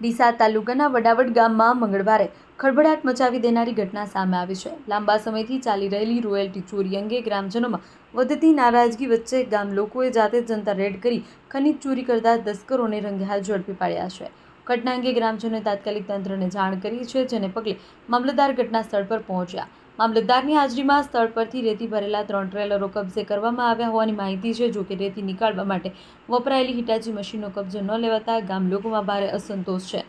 ડીસા તાલુકાના વડાવડ ગામમાં મંગળવારે ખળભળાટ મચાવી દેનારી ઘટના સામે આવી છે. લાંબા સમયથી ચાલી રહેલી રોયલ્ટી ચોરી અંગે ગ્રામજનોમાં વધતી નારાજગી વચ્ચે ગામ લોકોએ જાતે જનતા રેડ કરી ખનીજ ચોરી કરતા તસ્કરોને રંગેહાથ ઝડપી પાડ્યા છે. ઘટના અંગે ગ્રામજનોએ તાત્કાલિક તંત્રને જાણ કરી છે, જેને પગલે મામલતદાર ઘટના સ્થળ પર પહોંચ્યા. મામલતદારની હાજરીમાં સ્થળ પરથી રેતી ભરેલા ત્રણ ટ્રેલરો કબજે કરવામાં આવ્યા હોવાની માહિતી છે. જોકે રેતી નીકાળવા માટે વપરાયેલી હિટાચી મશીનનો કબજો ન લેવાતા ગામ લોકોમાં ભારે અસંતોષ છે.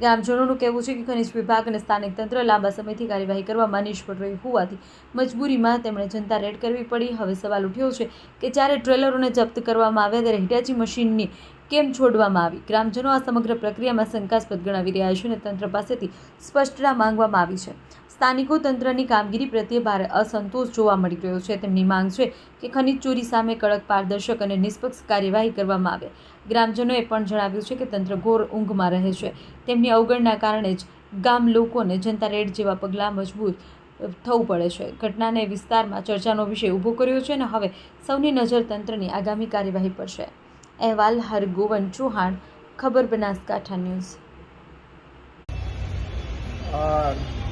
ગ્રામજનોનું કહેવું છે કે ખનિજ વિભાગ અને સ્થાનિક તંત્ર લાંબા સમયથી કાર્યવાહી કરવામાં નિષ્ફળ રહ્યું હોવાથી મજબૂરીમાં તેમણે જનતા રેડ કરવી પડી. હવે સવાલ ઉઠ્યો છે કે જ્યારે ટ્રેલરોને જપ્ત કરવામાં આવ્યા ત્યારે હિટાચી મશીનની કેમ છોડવામાં આવી? ગ્રામજનો આ સમગ્ર પ્રક્રિયામાં શંકાસ્પદ ગણાવી રહ્યા છે અને તંત્ર પાસેથી સ્પષ્ટતા માંગવામાં આવી છે. સ્થાનિકો તંત્રની કામગીરી પ્રત્યે ભારે અસંતોષ જોવા મળી રહ્યો છે. તેમની માંગ છે કે ખનિજ ચોરી સામે કડક પારદર્શક અને નિષ્પક્ષ કાર્યવાહી કરવામાં આવે. ગ્રામજનોએ પણ જણાવ્યું છે કે તંત્ર ઘોર ઊંઘમાં રહે છે. તેમની અવગણના કારણે જ ગામ લોકોને જનતા રેડ જેવા પગલાં મજબૂત થવું પડે છે. ઘટનાને વિસ્તારમાં ચર્ચાનો વિષય ઊભો કર્યો છે અને હવે સૌની નજર તંત્રની આગામી કાર્યવાહી પર છે. અહેવાલ હરગોવન ચૌહાણ, ખબર બનાસકાંઠા ન્યૂઝ.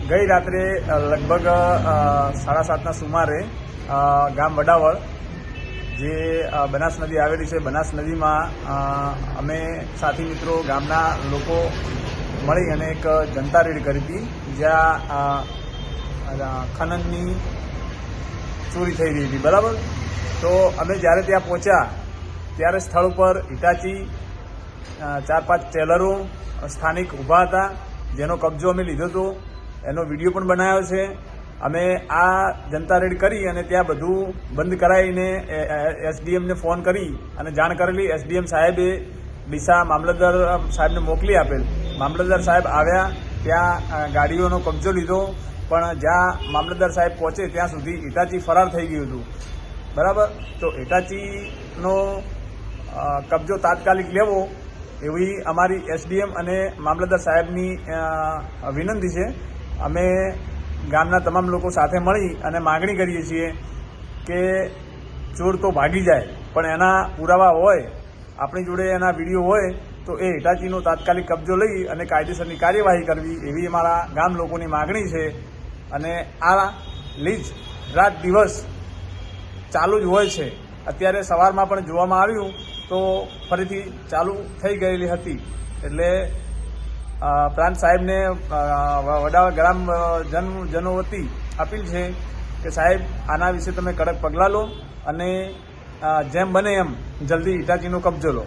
ગઈ રાત્રે લગભગ સાડા સાતના સુમારે ગામ વડાવળ, જે બનાસ નદી આવેલી છે, બનાસ નદીમાં અમે સાથી મિત્રો, ગામના લોકો મળી અને એક જનતા રેડ કરી હતી, જ્યાં ખનનની ચોરી થઈ રહી હતી, બરાબર? તો અમે જ્યારે ત્યાં પહોંચ્યા, ત્યારે સ્થળ ઉપર હિટાચી ચાર પાંચ ટેલરો સ્થાનિક ઊભા હતા, જેનો કબજો અમે લીધો હતો. એનો વીડિયો પણ બનાવ્યો છે. અમે આ જનતા રેડ કરી અને ત્યાં બધું બંધ કરાવીને એસડીએમને ફોન કરી અને જાણ કરેલી. એસડીએમ સાહેબે ડીસા મામલતદાર સાહેબને મોકલી આપેલ. મામલતદાર સાહેબ આવ્યા, ત્યાં ગાડીઓનો કબજો લીધો, પણ જ્યાં મામલતદાર સાહેબ પહોંચે ત્યાં સુધી હિટાચી ફરાર થઈ ગયું હતું. બરાબર? તો હિટાચીનો કબજો તાત્કાલિક લેવો એવી અમારી એસડીએમ અને મામલતદાર સાહેબની વિનંતી છે. અમે ગામના તમામ લોકો સાથે મળી અને માગણી કરીએ છીએ કે ચોર તો ભાગી જાય, પણ એના પુરાવા હોય, આપણી જોડે એના વીડિયો હોય, તો એ હિટાચીનો તાત્કાલિક કબજો લઈ અને કાયદેસરની કાર્યવાહી કરવી એવી અમારા ગામ લોકોની માગણી છે. અને આ લીજ રાત દિવસ ચાલુ જ હોય છે. અત્યારે સવારમાં પણ જોવામાં આવ્યું તો ફરીથી ચાલુ થઈ ગયેલી હતી. એટલે પ્રાંત સાહેબને વડા ગ્રામ જન, જનો વતી અપીલ છે કે સાહેબ, આના વિશે તમે કડક પગલાં લો અને જેમ બને એમ જલ્દી હિટાચીનો કબજો લો.